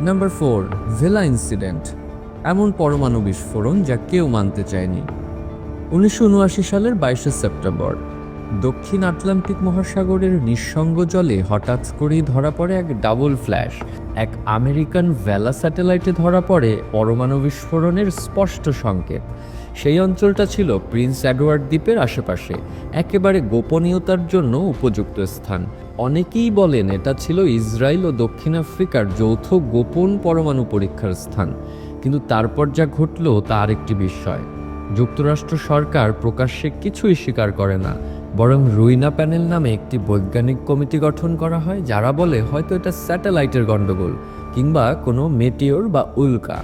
Number four ভেলা incident এমন পরমাণু বিস্ফোরণ যা কেউ মানতে চায়নি। উনিশশো উনআশি সালের বাইশে সেপ্টেম্বর। দক্ষিণ আটলান্টিক মহাসাগরের নিঃসঙ্গ জলে হঠাৎ করেই ধরা পড়ে এক ডাবল ফ্ল্যাশ। এক আমেরিকান ভেলা স্যাটেলাইটে ধরা পড়ে পরমাণু বিস্ফোরণের স্পষ্ট সংকেত। সেই অঞ্চলটা ছিল প্রিন্স এডওয়ার্ড দ্বীপের আশেপাশে, একেবারে গোপনীয়তার জন্য উপযুক্ত স্থান। অনেকেই বলেন এটা ছিল ইসরায়েল ও দক্ষিণ আফ্রিকার যৌথ গোপন পরমাণু পরীক্ষার স্থান। কিন্তু তারপর যা ঘটল তা আরেকটি বিষয়। যুক্তরাষ্ট্র সরকার প্রকাশ্যে কিছুই স্বীকার করে না, বরং রুইনা প্যানেল নামে একটি বৈজ্ঞানিক কমিটি গঠন করা হয়, যারা বলে হয়তো এটা স্যাটেলাইটের গণ্ডগোল কিংবা কোনো মেটিওর বা উল্কা।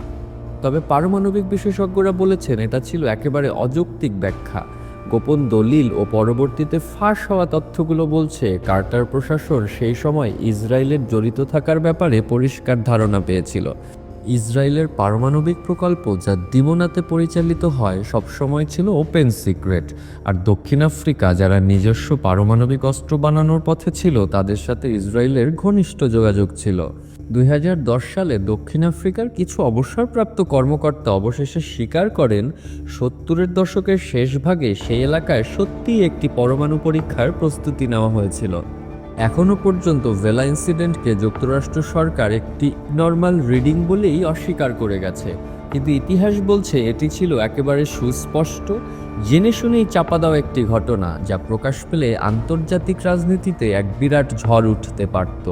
তবে পারমাণবিক বিশেষজ্ঞরা বলেছেন, এটা ছিল একেবারে অযৌক্তিক ব্যাখ্যা। গোপন দলিল ও পরবর্তীতে ফাঁস হওয়া তথ্যগুলো বলছে, কার্টার প্রশাসন সেই সময় ইসরায়েলের জড়িত থাকার ব্যাপারে পরিষ্কার ধারণা পেয়েছিল। ইসরায়েলের পারমাণবিক প্রকল্প যা দিমনাতে পরিচালিত হয় সবসময় ছিল ওপেন সিক্রেট। আর দক্ষিণ আফ্রিকা, যারা নিজস্ব পারমাণবিক অস্ত্র বানানোর পথে ছিল, তাদের সাথে ইসরায়েলের ঘনিষ্ঠ যোগাযোগ ছিল। দুই হাজার দশ সালে দক্ষিণ আফ্রিকার কিছু অবসরপ্রাপ্ত কর্মকর্তা অবশেষে স্বীকার করেন, সত্তরের দশকের শেষ ভাগে সেই এলাকায় সত্যিই একটি পরমাণু পরীক্ষার প্রস্তুতি নেওয়া হয়েছিল। এখনও পর্যন্ত ভেলা ইনসিডেন্টকে যুক্তরাষ্ট্র সরকার একটি নর্মাল রিডিং বলেই অস্বীকার করে গেছে। কিন্তু ইতিহাস বলছে এটি ছিল একেবারে সুস্পষ্ট, জেনে শুনেই চাপা দেওয়া একটি ঘটনা, যা প্রকাশ পেলে আন্তর্জাতিক রাজনীতিতে এক বিরাট ঝড় উঠতে পারত।